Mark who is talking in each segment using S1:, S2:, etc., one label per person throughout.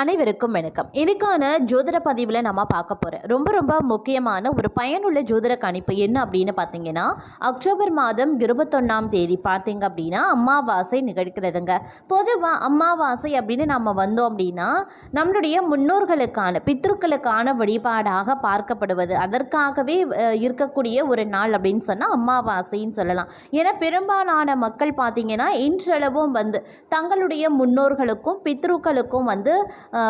S1: அனைவருக்கும் வணக்கம். இன்னைக்கான ஜோதிட பதிவில் நம்ம பார்க்க போகிறோம் ரொம்ப ரொம்ப முக்கியமான ஒரு பயனுள்ள ஜோதிட கணிப்பு என்ன அப்படின்னு பார்த்தீங்கன்னா அக்டோபர் மாதம் இருபத்தொன்னாம் தேதி பார்த்தீங்க அப்படின்னா அம்மாவாசை நிகழ்கிறதுங்க. பொதுவாக அம்மாவாசை அப்படின்னு நம்ம வந்தோம் அப்படின்னா நம்மளுடைய முன்னோர்களுக்கான பித்ருக்களுக்கான வழிபாடாக பார்க்கப்படுவது. அதற்காகவே இருக்கக்கூடிய ஒரு நாள் அப்படின்னு சொன்னால் அம்மாவாசைன்னு சொல்லலாம். ஏன்னா பெரும்பாலான மக்கள் பார்த்தீங்கன்னா இன்றளவும் வந்து தங்களுடைய முன்னோர்களுக்கும் பித்ருக்களுக்கும் வந்து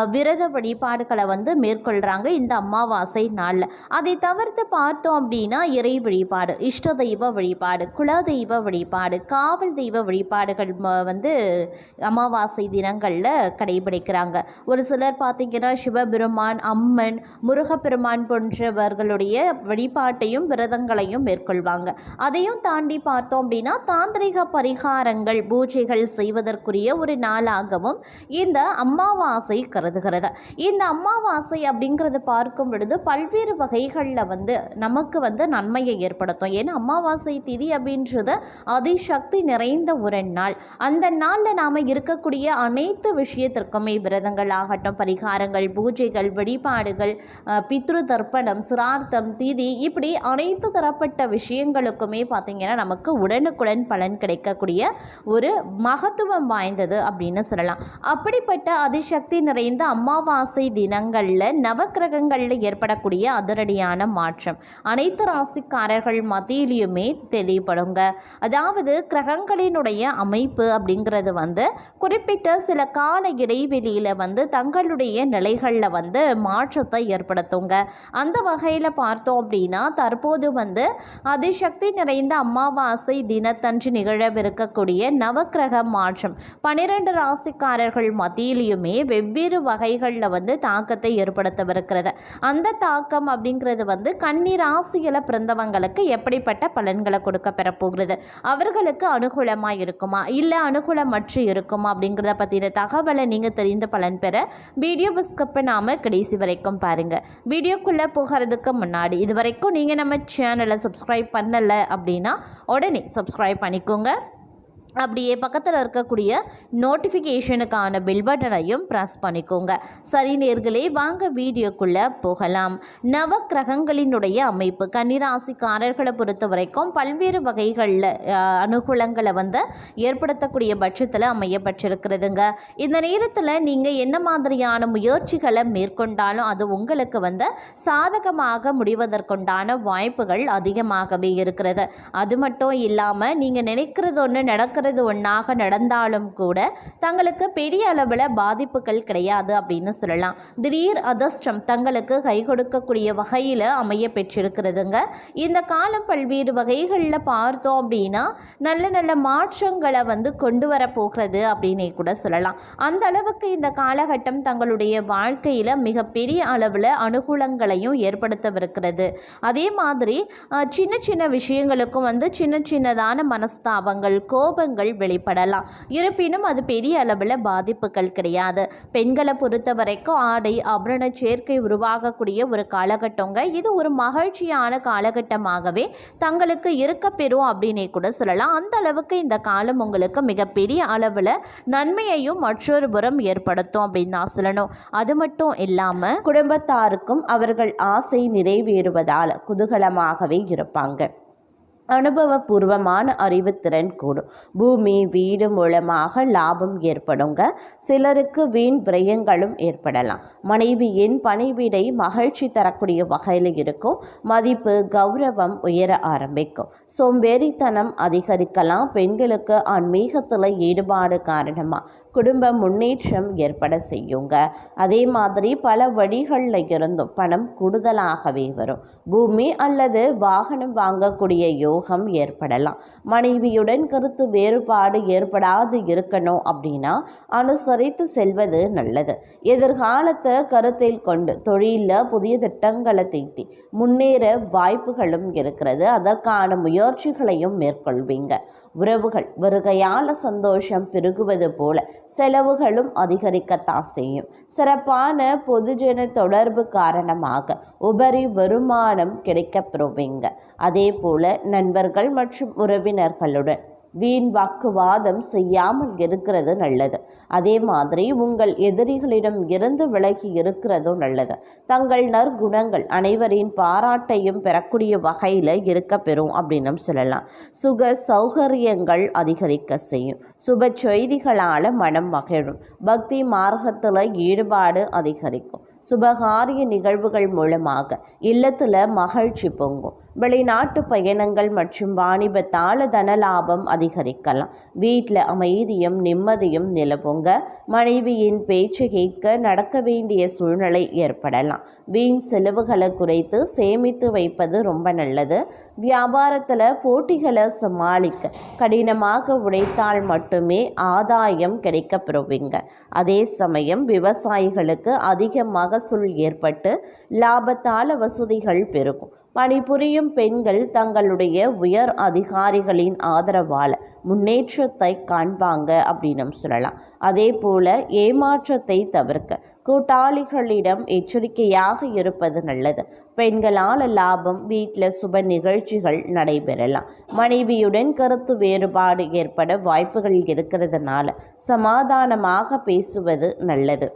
S1: விரத வழிபாடுகளை வந்து மேற்கொள்கிறாங்க இந்த அமாவாசை நாளில். அதை தவிர்த்து பார்த்தோம் அப்படின்னா இறை வழிபாடு இஷ்ட தெய்வ வழிபாடு குல தெய்வ வழிபாடு காவல் தெய்வ வழிபாடுகள் ம- வந்து அமாவாசை தினங்களில் கடைபிடிக்கிறாங்க. ஒரு சிலர் பார்த்தீங்கன்னா சிவபெருமான் அம்மன் முருகப்பெருமான் போன்றவர்களுடைய வழிபாட்டையும் விரதங்களையும் மேற்கொள்வாங்க. அதையும் தாண்டி பார்த்தோம் அப்படின்னா தாந்திரிக பரிகாரங்கள் பூஜைகள் செய்வதற்குரிய ஒரு நாளாகவும் இந்த அமாவாசை கருதுகிறது. இந்த அமாவாசை அப்படிங்கிறத பார்க்கும் பொழுது பல்வேறு வகைகளில் வந்து நமக்கு வந்து நன்மையை ஏற்படுத்தும். ஏன்னா அமாவாசை திதி அப்படின்றது அதிசக்தி நிறைந்த ஒரு நாள். அந்த நாளில் நாம் இருக்கக்கூடிய அனைத்து விஷயத்திற்குமே விரதங்கள் ஆகட்டும் பரிகாரங்கள் பூஜைகள் வழிபாடுகள் பித்ரு தர்ப்பணம் சிரார்த்தம் திதி இப்படி அனைத்து தரப்பட்ட விஷயங்களுக்குமே பார்த்திங்கன்னா நமக்கு உடனுக்குடன் பலன் கிடைக்கக்கூடிய ஒரு மகத்துவம் வாய்ந்தது அப்படின்னு சொல்லலாம். அப்படிப்பட்ட அதிசக்தி நிறைந்த அமாவாசை தினங்களில் நவக்கிரகங்களில் ஏற்படக்கூடிய அதிரடியான மாற்றம். அனைத்து ராசிக்காரர்கள் மத்தியிலையுமே தெளிவுபடுங்க அதாவது கிரகங்களினுடைய அமைப்பு அப்படிங்கிறது வந்து குறிப்பிட்ட சில கால இடைவெளியில் வந்து தங்களுடைய நிலைகளில் வந்து மாற்றத்தை ஏற்படுத்துங்க. அந்த வகையில் பார்த்தோம் அப்படின்னா தற்போது வந்து அதிசக்தி நிறைந்த அமாவாசை தினத்தன்று நிகழவிருக்கக்கூடிய நவக்கிரக மாற்றம். பனிரெண்டு ராசிக்காரர்கள் மத்தியிலையுமே வெவ்வேறு வகைகளில் வந்து தாக்கத்தை ஏற்படுத்தவிருக்கிறது. அந்த தாக்கம் அப்படிங்கிறது வந்து கன்னி ராசியில் பிறந்தவங்களுக்கு எப்படிப்பட்ட பலன்களை கொடுக்க பெறப்போகிறது? அவர்களுக்கு அனுகூலமாக இருக்குமா? இல்லை அனுகூலமற்று இருக்குமா? அப்படிங்கிறத பற்றின தகவலை நீங்கள் தெரிந்து பலன் பெற வீடியோ ஸ்கிப் நாம கடைசி வரைக்கும் பாருங்கள் வீடியோக்குள்ளே போகிறதுக்கு முன்னாடி இது வரைக்கும் நீங்கள் நம்ம சேனலை சப்ஸ்கிரைப் பண்ணலை அப்படின்னா உடனே சப்ஸ்கிரைப் பண்ணிக்கோங்க. அப்படியே பக்கத்தில் இருக்கக்கூடிய நோட்டிஃபிகேஷனுக்கான பெல் பட்டனையும் ப்ரெஸ் பண்ணிக்கோங்க. சரி நேர்களே வாங்க வீடியோக்குள்ளே போகலாம். நவ கிரகங்களினுடைய அமைப்பு கன்னிராசிக்காரர்களை பொறுத்த வரைக்கும் பல்வேறு வகைகளில் அனுகூலங்களை வந்து ஏற்படுத்தக்கூடிய பட்சத்தில் அமையப்பட்டிருக்கிறதுங்க. இந்த நேரத்தில் நீங்கள் என்ன மாதிரியான முயற்சிகளை மேற்கொண்டாலும் அது உங்களுக்கு வந்து சாதகமாக முடிவதற்குண்டான வாய்ப்புகள் அதிகமாகவே இருக்கிறது. அது மட்டும் இல்லாமல் நீங்கள் நினைக்கிறது ஒன்று நடக்கிறது ஒன்றாக நடந்தாலும் கூட தங்களுக்கு பெரிய அளவில் பாதிப்புகள் கிடையாது அப்படின்னு சொல்லலாம். திடீர் அதிர்ஷ்டம் தங்களுக்கு கை கொடுக்கக்கூடிய வகையில் அமைய பெற்றிருக்கிறதுங்க. இந்த காலம் பல்வேறு வகைகளில் பார்த்தோம் அப்படின்னா நல்ல நல்ல மாற்றங்களை வந்து கொண்டு வர போகிறது அப்படின்னே கூட சொல்லலாம். அந்த அளவுக்கு இந்த காலகட்டம் தங்களுடைய வாழ்க்கையில் மிகப்பெரிய அளவில் அனுகூலங்களையும் ஏற்படுத்தவிருக்கிறது. அதே மாதிரி சின்ன சின்ன விஷயங்களுக்கும் வந்து சின்ன சின்னதான மனஸ்தாபங்கள் கோபங்கள் வெளிப்படலாம். இருப்பினும் அது பெரிய அளவில் பாதிப்புகள் கிடையாது. பெண்களை பொறுத்த வரைக்கும் ஆடை ஆபரண சேர்க்கை உருவாகக்கூடிய ஒரு காலகட்டங்க. இது ஒரு மகிழ்ச்சியான காலகட்டமாகவே தங்களுக்கு இருக்க பெறும் அப்படின்னே கூட சொல்லலாம். அந்த அளவுக்கு இந்த காலம் உங்களுக்கு மிகப்பெரிய அளவில் நன்மையையும் மற்றொரு புறம் ஏற்படுத்தும் அப்படின்னு நான் சொல்லணும். அது மட்டும் இல்லாமல் குடும்பத்தாருக்கும் அவர்கள் ஆசை நிறைவேறுவதால் குதூகலமாகவே இருப்பாங்க. அனுபவபூர்வமான அறிவுத்திறன் கூடும். பூமி வீடு மூலமாக லாபம் ஏற்படுங்க. சிலருக்கு வீண் விரயங்களும் ஏற்படலாம். மனைவியின் பணிவிடை மகிழ்ச்சி தரக்கூடிய வகையில் இருக்கும். மதிப்பு கௌரவம் உயர ஆரம்பிக்கும். சோம்பேறித்தனம் அதிகரிக்கலாம். பெண்களுக்கு ஆன்மீகத்தில் ஈடுபாடு காரணமாக குடும்ப முன்னேற்றம் ஏற்பட செய்யுங்க. அதே மாதிரி பல வழிகளில் இருந்தும் பணம் கூடுதலாகவே வரும். பூமி அல்லது வாகனம் வாங்கக்கூடிய யோகம் ஏற்படலாம். மனைவியுடன் கருத்து வேறுபாடு ஏற்படாது இருக்கணும் அப்படின்னா அனுசரித்து செல்வது நல்லது. எதிர்காலத்தை கருத்தில் கொண்டு தொழிலில் புதிய திட்டங்களை தீட்டி முன்னேற வாய்ப்புகளும் இருக்கிறது. அதற்கான முயற்சிகளையும் மேற்கொள்வீங்க. உறவுகள் வருகையால் சந்தோஷம் பெருகுவது போல செலவுகளும் அதிகரிக்கத்தான் செய்யும். சிறப்பான பொதுஜன தொடர்பு காரணமாக உபரி வருமானம் கிடைக்கப்பெறுவீங்க அதே போல நண்பர்கள் மற்றும் உறவினர்களுடன்
S2: வீண் வாக்குவாதம் செய்யாமல் இருக்கிறது நல்லது. அதே மாதிரி உங்கள் எதிரிகளிடம் இருந்து விலகி இருக்கிறதும் நல்லது. தங்கள் நற்குணங்கள் அனைவரின் பாராட்டையும் பெறக்கூடிய வகையில் இருக்க பெறும் அப்படின்னு சொல்லலாம். சுக சௌகரியங்கள் அதிகரிக்க செய்யும். சுப செய்திகளால் மனம் மகிழும். பக்தி மார்க்கத்தில் ஈடுபாடு அதிகரிக்கும். சுபகாரிய நிகழ்வுகள் மூலமாக இல்லத்தில் மகிழ்ச்சி பொங்கும். வெளிநாட்டு பயணங்கள் மற்றும் வாணிபத்தால தன லாபம் அதிகரிக்கலாம். வீட்டில் அமைதியும் நிம்மதியும் நிலவுங்க. மனைவியின் பேச்சு கேட்க நடக்க வேண்டிய சூழ்நிலை ஏற்படலாம். வீண் செலவுகளை குறைத்து சேமித்து வைப்பது ரொம்ப நல்லது. வியாபாரத்தில் போட்டிகளை சமாளிக்க கடினமாக உழைத்தால் மட்டுமே ஆதாயம் கிடைக்கப்பெறுவீங்க. அதே சமயம் விவசாயிகளுக்கு அதிக மகசூல் ஏற்பட்டு லாபத்தால வசதிகள் பெருகும். பணிபுரியும் பெண்கள் தங்களுடைய உயர் அதிகாரிகளின் ஆதரவால் முன்னேற்றத்தை காண்பாங்க அப்படின்னு சொல்லலாம். அதே போல ஏமாற்றத்தை தவிர்க்க கூட்டாளிகளிடம் எச்சரிக்கையாக இருப்பது நல்லது. பெண்களால் லாபம் வீட்டில் சுப நிகழ்ச்சிகள் நடைபெறலாம். மனைவியுடன் கருத்து வேறுபாடு ஏற்பட வாய்ப்புகள் இருக்கிறதுனால சமாதானமாக பேசுவது நல்லது.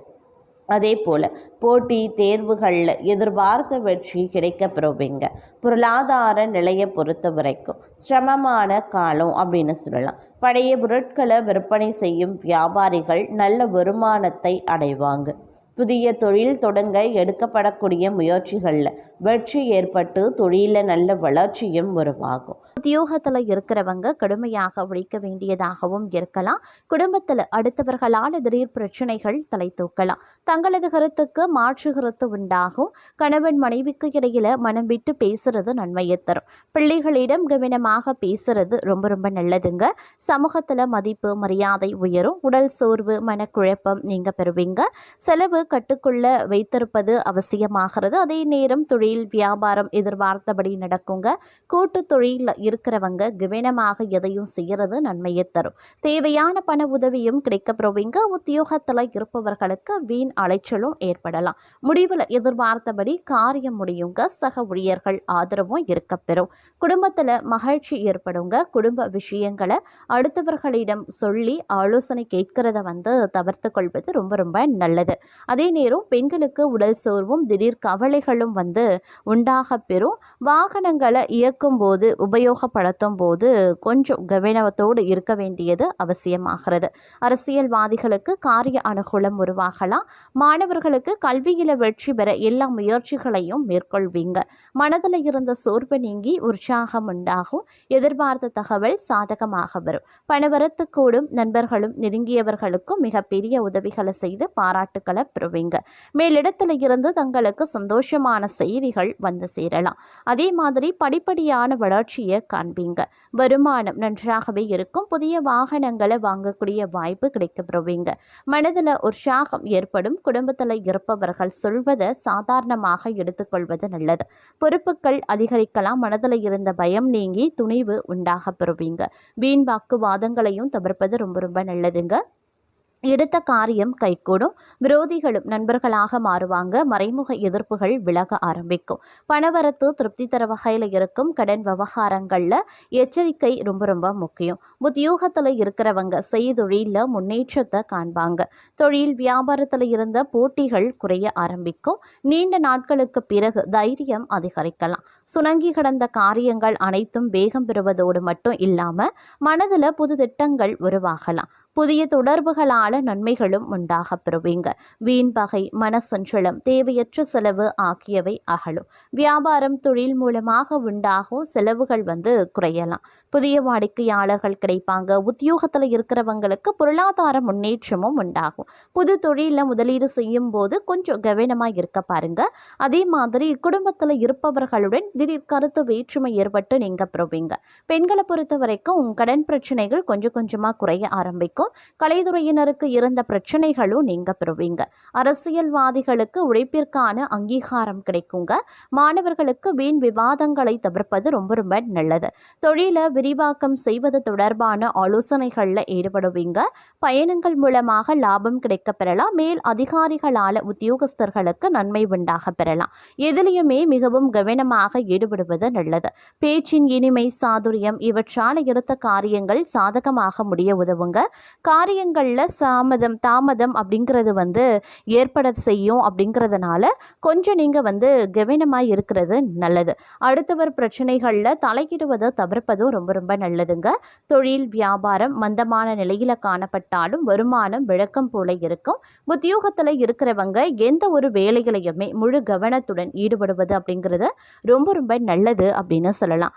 S2: அதே போல் போட்டி தேர்வுகளில் எதிர்பார்த்த வெற்றி கிடைக்கப்பெறுவீங்க. பொருளாதார நிலையை பொறுத்த வரைக்கும் சிரமமான காலம் அப்படின்னு சொல்லலாம். பழைய பொருட்களை விற்பனை செய்யும் வியாபாரிகள் நல்ல வருமானத்தை அடைவாங்க. புதிய தொழில் தொடங்க எடுக்கப்படக்கூடிய முயற்சிகளில் வெற்றி ஏற்பட்டு தொழிலில் நல்ல வளர்ச்சியும் உருவாகும்.
S1: உத்தியோகத்தில் இருக்கிறவங்க கடுமையாக உழைக்க வேண்டியதாகவும் இருக்கலாம். குடும்பத்தில் அடுத்தவர்களால் திடீர் பிரச்சனைகள் தலை தூக்கலாம். தங்களது கருத்துக்கு மாற்று கருத்து உண்டாகும். கணவன் மனைவிக்கு இடையில மனம் விட்டு பேசுறது நன்மையை தரும். பிள்ளைகளிடம் கவனமாக பேசுறது ரொம்ப ரொம்ப நல்லதுங்க. சமூகத்தில் மதிப்பு மரியாதை உயரும். உடல் சோர்வு மனக்குழப்பம் நீங்க பெறுவீங்க. செலவு கட்டுக்குள்ள வைத்திருப்பது அவசியமாகிறது. அதே நேரம் தொழில் வியாபாரம் எதிர்பார்த்தபடி நடக்குங்க. கூட்டு தொழிலில் இருக்கிறவங்க கவனமாக எதையும் செய்யறது நன்மையை தரும். தேவையான பண உதவியும் கிடைக்கப்பெறுவீங்க. உத்தியோகத்தில் இருப்பவர்களுக்கு வீண் அலைச்சலும் ஏற்படலாம். முடிவில் எதிர்பார்த்தபடி காரியம் முடியுங்க. சக ஊழியர்கள் ஆதரவும் இருக்கப்பெறும். குடும்பத்தில் மகிழ்ச்சி ஏற்படுங்க. குடும்ப விஷயங்களை அடுத்தவர்களிடம் சொல்லி ஆலோசனை கேட்கிறத வந்து தவிர்த்து கொள்வது ரொம்ப ரொம்ப நல்லது. அதே நேரம் பெண்களுக்கு உடல் சோர்வும் திடீர் கவலைகளும் வந்து உண்டாக பெறும். வாகனங்களை இயக்கும் போது உபயோகப்படுத்தும் போது கொஞ்சம் கவனத்தோடு இருக்க வேண்டியது அவசியமாகிறது. அரசியல்வாதிகளுக்கு காரிய அனுகூலம் உருவாகலாம். மாணவர்களுக்கு கல்வியில் வெற்றி பெற எல்லா முயற்சிகளையும் மேற்கொள்வீங்க. மனதில் இருந்த சோர்வு நீங்கி உற்சாகம் உண்டாகும். எதிர்பார்த்த தகவல் சாதகமாக வரும். பணவரத்து கூடும் நண்பர்களும் நெருங்கியவர்களுக்கும் மிகப்பெரிய உதவிகளை செய்து பாராட்டுக்களை பெறுவீங்க. மேலிடத்தில் இருந்து தங்களுக்கு சந்தோஷமான செய்தி செய்திகள் வந்து சேரலாம். அதே மாதிரி படிப்படியான வளர்ச்சியை காண்பீங்க. வருமானம் நன்றாகவே இருக்கும். புதிய வாகனங்களை வாங்கக்கூடிய வாய்ப்பு கிடைக்கப்பெறுவீங்க. மனதில் உற்சாகம் ஏற்படும். குடும்பத்தில் இருப்பவர்கள் சொல்வதை சாதாரணமாக எடுத்துக்கொள்வது நல்லது. பொறுப்புகள் அதிகரிக்கலாம். மனதில் இருந்த பயம் நீங்கி துணிவு உண்டாக பெறுவீங்க. வீண் வாக்குவாதங்களையும் தவிர்ப்பது ரொம்ப ரொம்ப நல்லதுங்க. எடுத்த காரியம் கைகூடும். விரோதிகளும் நண்பர்களாக மாறுவாங்க. மறைமுக எதிர்ப்புகள் விலக ஆரம்பிக்கும். பணவரத்து திருப்தி தர வகையில் இருக்கும் கடன் விவகாரங்களில் எச்சரிக்கை ரொம்ப ரொம்ப முக்கியம். உத்தியோகத்தில் இருக்கிறவங்க செய்தொழிலில் முன்னேற்றத்தை காண்பாங்க. தொழில் வியாபாரத்தில் இருந்த போட்டிகள் குறைய ஆரம்பிக்கும். நீண்ட நாட்களுக்கு பிறகு தைரியம் அதிகரிக்கலாம். சுணங்கி கிடந்த காரியங்கள் அனைத்தும் வேகம் பெறுவதோடு மட்டும் இல்லாமல் மனதில் புது திட்டங்கள் உருவாகலாம். புதிய தொடர்புகளால நன்மைகளும் உண்டாக பெறுவீங்க. வீண் பகை மனசஞ்சலம் தேவையற்ற செலவு ஆகியவை அகலும். வியாபாரம் தொழில் மூலமாக உண்டாகும் செலவுகள் வந்து குறையலாம். புதிய வாடிக்கையாளர்கள் கிடைப்பாங்க. உத்தியோகத்தில் இருக்கிறவங்களுக்கு பொருளாதார முன்னேற்றமும் உண்டாகும். புது தொழிலில் முதலீடு செய்யும் போது கொஞ்சம் கவனமாக இருக்க பாருங்க. அதே மாதிரி குடும்பத்தில் இருப்பவர்களுடன் திடீர் கருத்து வேற்றுமை ஏற்பட்டு நீங்க பெறுவீங்க. பெண்களை பொறுத்த வரைக்கும் உங்கள் கடன் பிரச்சனைகள் கொஞ்சம் கொஞ்சமாக குறைய ஆரம்பிக்கும். இருக்கும். கலைத்துறையினருக்கு இருந்த பிரச்சனைகளும் நீங்க பெறுவீங்க. அரசியல்வாதிகளுக்கு உழைப்பிற்கான அங்கீகாரம் கிடைக்குங்க. மாணவர்களுக்கு வீண் விவாதங்களை தவிர்ப்பது ரொம்ப ரொம்ப நல்லது. தொழிலை விரிவாக்கம் செய்வது தொடர்பான ஆலோசனைகளில் ஈடுபடுவீங்க. பயணங்கள் மூலமாக லாபம் கிடைக்க பெறலாம். மேல் அதிகாரிகளால் உத்தியோகஸ்தர்களுக்கு நன்மை உண்டாக பெறலாம். எதிலையுமே மிகவும் கவனமாக ஈடுபடுவது நல்லது. பேச்சின் இனிமை சாதுரியம் இவற்றால் எடுத்த காரியங்கள் சாதகமாக முடிய உதவுங்க. காரியங்களில் சாமதம் தாமதம் அப்படிங்கிறது வந்து ஏற்பட செய்யும் அப்படிங்கிறதுனால கொஞ்சம் நீங்கள் வந்து கவனமாக இருக்கிறது நல்லது. அடுத்தவர் பிரச்சனைகளில் தலையிடுவதை தவிர்ப்பதும் ரொம்ப ரொம்ப நல்லதுங்க. தொழில் வியாபாரம் மந்தமான நிலையில் காணப்பட்டாலும் வருமானம் விளக்கம் போல இருக்கும். உத்தியோகத்தில் இருக்கிறவங்க எந்த ஒரு வேலைகளையுமே முழு கவனத்துடன் ஈடுபடுவது அப்படிங்கிறது ரொம்ப ரொம்ப நல்லது அப்படின்னு சொல்லலாம்.